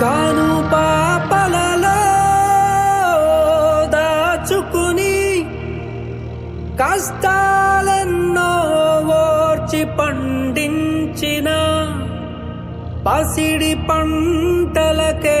కాను పాపలలో దాచుకుని కష్టాలెన్నో ఓర్చి పండించిన పసిడి పంటలకే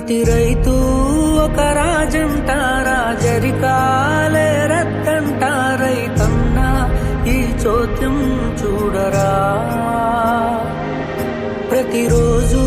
ప్రతి రైతు ఒక రాజంట రాజరికాలే రత్తంట రైతన్నా ఈ చోద్యం చూడరా. ప్రతిరోజు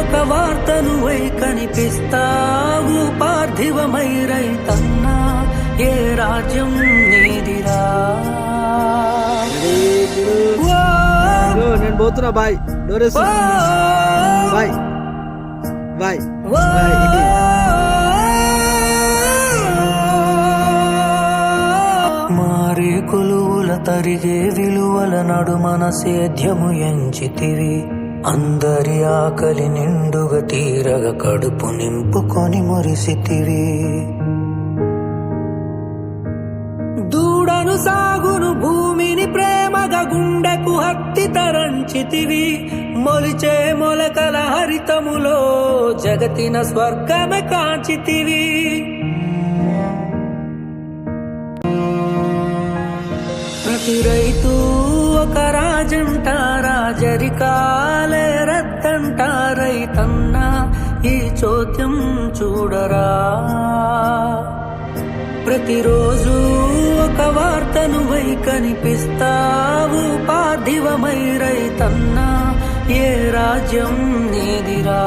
ఒక వార్తను వై కనిపిస్తావు పార్థివమై రైతన్నా ఏ రాజ్యం నీదిరా. నేను పోతున్నా బాయ్. డోరేస్ తరిగే విలువల నడుమన సేద్యము ఎంచితివి. అందరి ఆకలి నిండుగా తీరగ కడుపు నింపుకొని మురిసితివి. దూడను సాగును భూమిని ప్రేమగా గుండెకు హత్తి తరంచితివి. మొలిచే మొలకల హరితములో జగతిన స్వర్గమే కాంచితివి. ప్రతి రైతు ఒక రాజంట రాజరికాలే రద్దంట రైతన్న ఈ చోద్యం చూడరా. ప్రతిరోజు ఒక వార్తను వై కనిపిస్తావు పార్థివమై రైతన్నా ఏ రాజ్యం నీదిరా.